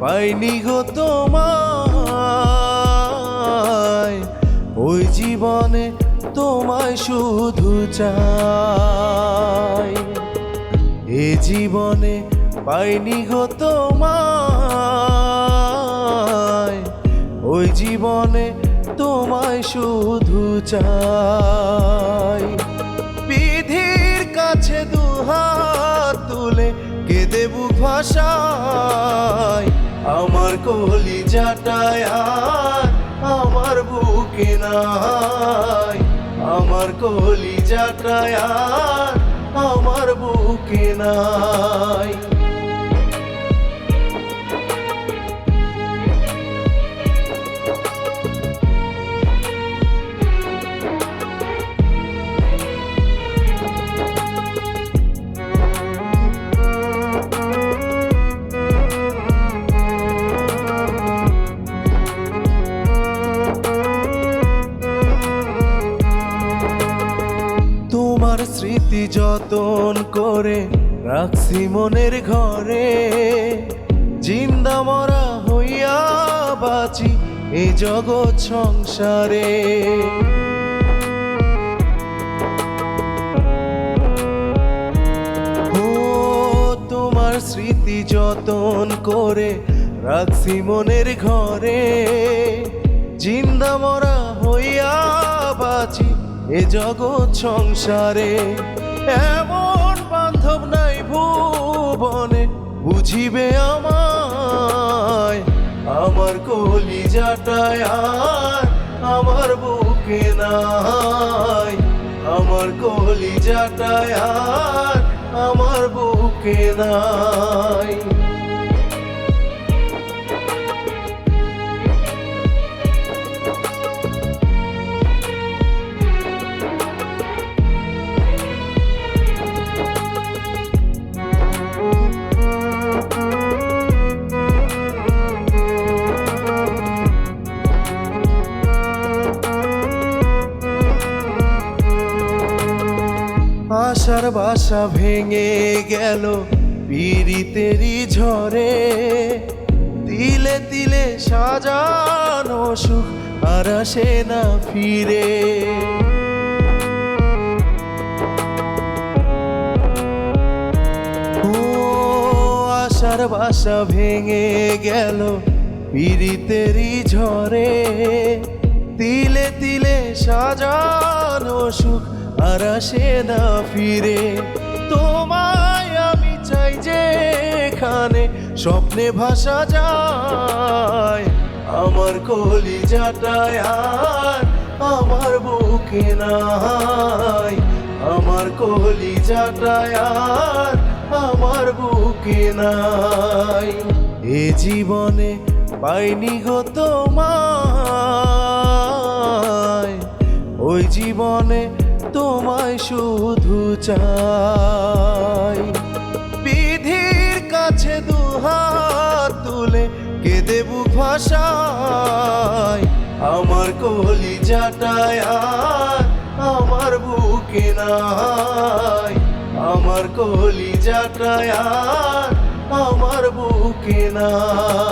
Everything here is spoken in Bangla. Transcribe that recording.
পাইনি গো তোমায়। ওই জীবনে তোমায় শুধু চাই। এ জীবনে পাইনি গো তোমায়। ওই জীবনে তোমায় শুধু চাই। বুক ভাষায়, আমার কলি জাটায় আর আমার বুকে নাই। আমার কলি জাটায় আর আমার বুকে নাই। স্মৃতি যতন করে রাখছি মনের ঘরে। জিন্দা মরা হইয়া বাঁচি এই জগৎ সংসারে। ও, তোমার স্মৃতি যতন করে রাখছি মনের ঘরে। জিন্দা মরা হইয়া বাঁচি এ জগৎ সংসারে এমন বান্ধব নাই ভুবনে। বুঝিবে আমায়, আমার কলি জাটায় আর আমার বুকে নাই। আমার কলি জাটায় আর আমার বুকে নাই। আশার বাসা ভেঙে গেল পিরিতেরি ঝরে তিলে তিলে সাজানো সুখ আর আসে না ফিরে। আশার বাসা ভেঙে গেল পিরিতেরি ঝরে তিলে তিলে সাজানো সুখ আর আসে না ফিরে। তোমায় আমি চাই যে এখানে স্বপ্নে ভাসা যায়। আমার কলি জাটায় আর আমার বুকে নাই। আমার কলি জাটায় আর আমার বুকে নাই। এ জীবনে পাইনি গো তোমায়। ওই জীবনে তোমায় শুধু চাই। বিধির কাছে দুহাত তুলে কেঁদে বুক ভাষায় আমার কলি জাটায় আমার বুকে নাই। আমার কলি জাটায় আমার বুকে নাই।